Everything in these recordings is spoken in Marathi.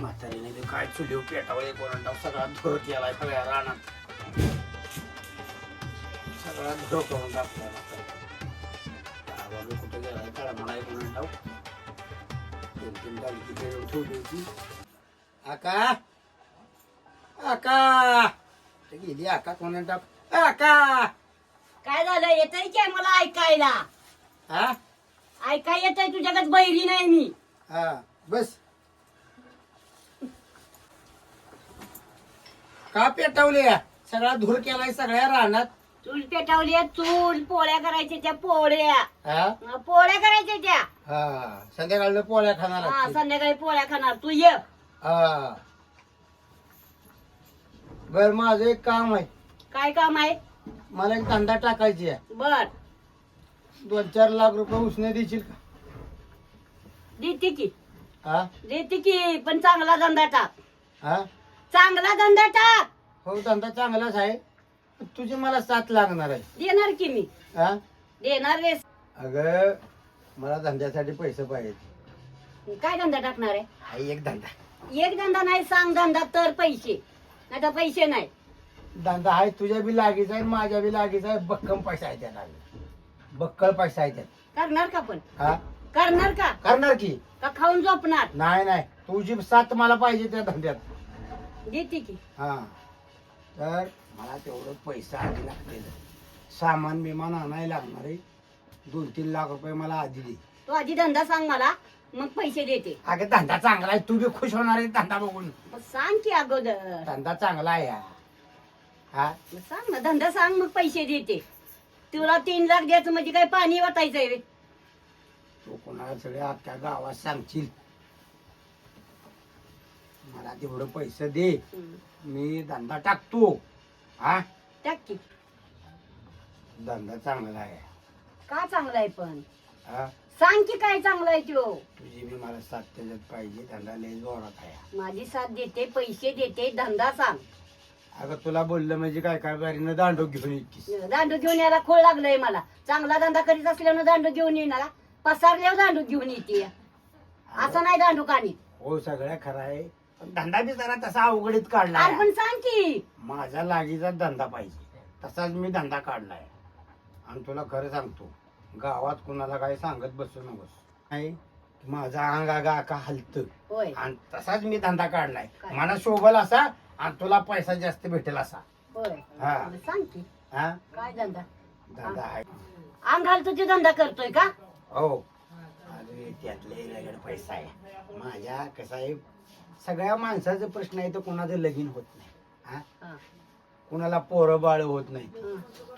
म्हातारीने बी काय चुलीव पेटावळे कोणाला सगळा धुर केलाय सगळ्या रानात. सगळा धुर करून म्हातारी गावाला कुठे गेलाय काळा म्हणाय कोणाला दोन तीन गाडी ठेवली होती. आका! आका! गेली आका कोणाला टाक? आका! काय झालं? येतंय काय मला ऐकायला? हा ऐकाय येतंय तुझ्याकडे बैरी नाही मी. हा बस. का पेटवले सगळा धूर केलाय सगळ्या रानात. चूल पेटावली चूल. पोळ्या करायच्या त्या पोळ्या. हा? अं, पोळ्या करायच्या त्या. हा. संध्याकाळला पोळ्या खाणार हा असतील. संध्याकाळी पोळ्या खाणार. तू ये. हा. बर माझं एक काम आहे. काय काम आहे? मला एक धंदा टाकायची आहे. बर. दोन चार लाख रुपये उसने देशील का? देते की. हा? देते की पण चांगला धंदा टाक. हा? चांगला धंदा टाक. हो धंदा चांगलाच आहे. तुझी मला साथ लागणार आहे. देणार की मी? हा? देणार रे. अगं मला धंद्यासाठी पैसे पाहिजे काय धंदा टाकणार आहे? हा एक धंदा. एक धंदा नाही सांग धंदा तर पैसे. नाही तर पैसे नाही. धंदा आहे तुझ्या बी लागीचा आहे माझ्या बी लागीचा आहे. बक्कम पैसा आहे त्याला. बक्कल पैसा आहे त्यात करणार का पण? हा? करणार का? करणार की? का खाऊन झोपणार? नाही नाही. तुझी साथ मला पाहिजे त्या धंद्यात. देते की. हा. तर मला तेवढं पैसा आधी लागतील. सामान बिमान आणायला लागणार आहे. दोन तीन लाख रुपये मला आधी दे. तू आधी धंदा सांग मला मग पैसे देते. अगं धंदा चांगला आहे. तू बी खुश होणार आहे धंदा बघून. मग सांग की अगोदर. धंदा चांगला आहे हा. हा? मग सांग ना धंदा सांग मग पैसे देते. तुला तीन लाख द्यायचं म्हणजे काय पाणी वाटायचंय रे. तू कोणाला सगळ्या अख्ख्या गावात सांगशील. मला तेवढं पैसे दे मी धंदा टाकतो. हा? टाक की. धंदा चांगला आहे. का चांगला आहे पण? हा? सांग की काय चांगला आहे तो. तुझी बी मला साथ त्याच्यात पाहिजे धंदा लय जोरात आहे. माझी साथ देते पैसे देते धंदा सांग. अगं तुला बोललं म्हणजे काय काय बारीनं दांडो घेऊन येतीस. दांडू घेऊन यायला खोळ लागलंय मला. चांगला धंदा करीत असल्यानं दांडू घेऊन येणार. पसारल्यावर दांडू घेऊन येते. असं नाही दांडू काढी हो सगळ्या खरं आहे. पण धंदा बी जरा तसा अवघडीत काढला अरे पण सांग की. माझ्या लागीचा धंदा पाहिजे. तसाच मी धंदा काढलाय. आणि तुला खरं सांगतो गावात कुणाला काय सांगत बसू नकोस. नाही माझा अंग आगा का हलत. होय. आणि तसाच मी धंदा काढलाय. काय? मला शोभल असा आणि तुला पैसा जास्त भेटेल असा. होय. हा. सांग की. हा? काय धंदा? धंदा आहे. अंग घालतो ते धंदा करतोय का? हो. अरे त्यातले रगड पैसा आहे. माझ्या कसं आहे सगळ्या माणसाचा प्रश्न आहे तर कोणाचं लगीन होत नाही. हा? कुणाला पोरं बाळ होत नाही.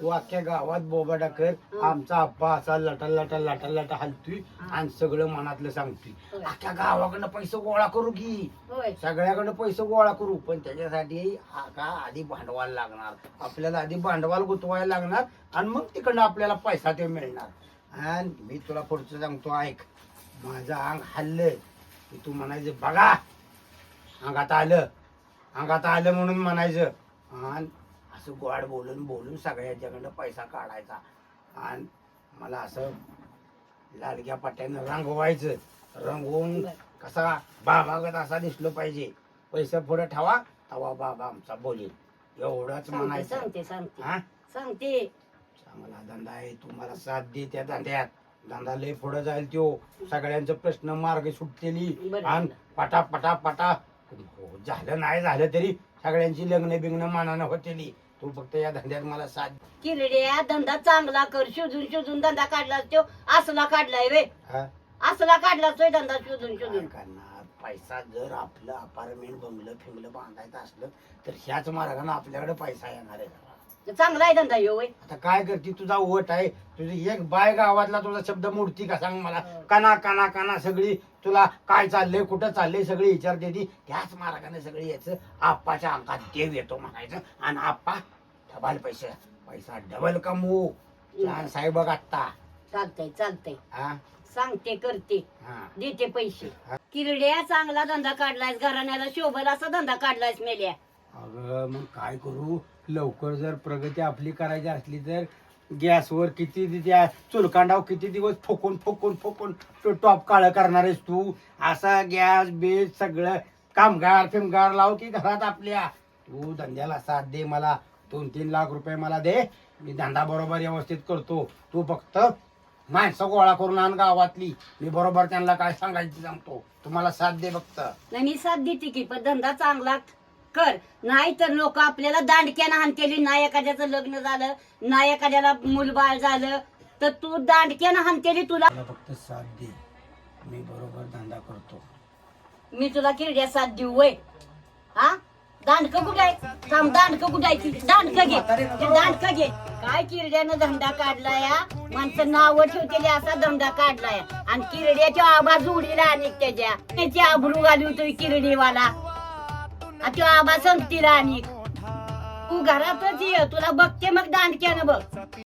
तू अख्ख्या गावात बोबाडा कर. आमचा आप्पा असा लटा लटा लटा लटा हलतोय आणि सगळं मनातलं सांगतोय. अख्ख्या गावाकडनं पैसे गोळा करू की. होय. सगळ्याकडनं पैसे गोळा करू पण त्याच्यासाठी हा का आधी भांडवल लागणार. आपल्याला आधी भांडवल गुंतवायला लागणार आणि मग तिकडनं आपल्याला पैसा ते मिळणार. आणि मी तुला पुढचं सांगतो ऐक. माझं अंग हल्लं की तू म्हणायचं बघा अंगात आलं. अंगात आलं म्हणून म्हणायचं. आणि असं गोड बोलून बोलून सगळ्याच्याकडनं पैसा काढायचा. आणि मला असं लाडक्या पट्ट्यानं रंगवायचं. रंगवून. कसा बाबागत असा दिसलो पाहिजे. पैसे पुढे ठेवा तवा बाबा आमचा बोलेल. एवढंच म्हणायचं. सांगते सांगते. हा? सांगते. चांगला धंदा आहे तुम्हाला साथ दे त्या धंद्यात. धंदा लय पुढे जाईल त्यो. सगळ्यांचं प्रश्न मार्ग सुटतेली. बरं. आणि पटा पटा पटा हो, झालं नाही झालं तरी सगळ्यांची लग्न बिग्न मानानं होतेली. तू फक्त या धंद्यात मला साथ. किरड्या धंदा चांगला कर शोधून शोधून धंदा काढला तो असला काढलाय वे हा? असला काढला तो धंदा शोधून काय शोधून करणार? पैसा जर आपलं अपार्टमेंट बंगलं फिंगलं बांधायचं असलं तर ह्याच मार्गाने आपल्याकडे पैसा येणार आहे. चांगला आहे धंदा यो वय. आता काय करते? तुझा ओट आहे. तुझी एक बाय गावातला तुझा शब्द मूर्ती का? सांग मला. काना काना काना सगळी. तुला काय चाललंय कुठं चाललंय सगळी विचारते ती त्याच मार्गाने सगळी यायचं आप्पाच्या अंकात देव येतो म्हणायचं. आणि आप्पा डबल पैसे. पैसा डबल कमवू. छान साहेब आत्ता. चालतंय चालतंय. हा? सांगते करते. हा. देते पैसे. किरड्या चांगला धंदा काढलायस घराण्याला शोभल असा धंदा काढलायस मेल्या. अगं मग काय करू? लवकर जर प्रगती आपली करायची असली तर गॅसवर किती दि- त्या चुलकांडाव किती दिवस फुकून फुकून फुकून तो टॉप काळं करणार आहेस तू? असा गॅस बेस सगळं कामगार फिमगार लाव की घरात आपल्या. तू धंद्याला साथ दे मला. दोन तीन लाख रुपये मला दे. मी धंदा बरोबर व्यवस्थित करतो. तू फक्त माणसं गोळा करून आण गावातली. मी बरोबर त्यांना काय सांगायचं सांगतो. तुम्हाला साथ दे फक्त. नाही मी साथ देते की पण धंदा चांगला कर. नाही तर लोक आपल्याला दांडक्यानं हाणतेली नाही एखाद्याचं लग्न झालं नाही एखाद्याला मुलबाळ झालं तर तू दांडक्यानं हाणतेली तुला. मला फक्त साथ दे. मी बरोबर धंदा करतो. मी तुला किरड्या साथ देऊ वय. हा? दांडक कुठे आहे थांब दांडक कुठे आहे दांडक घे. ते दांडक घे. काय किरड्यानं धंदा काढलाय हा? माणसं नाव ठेवतेली असा धंदा काढलाय. आणि किरड्याच्या आवाज उडीला आणि त्याच्या त्याची आबरू घाली होती किरडीवाला. तो आबा सांगतील आणि. तू घरातच ये तुला बघते मग दांडक्यानं बघ.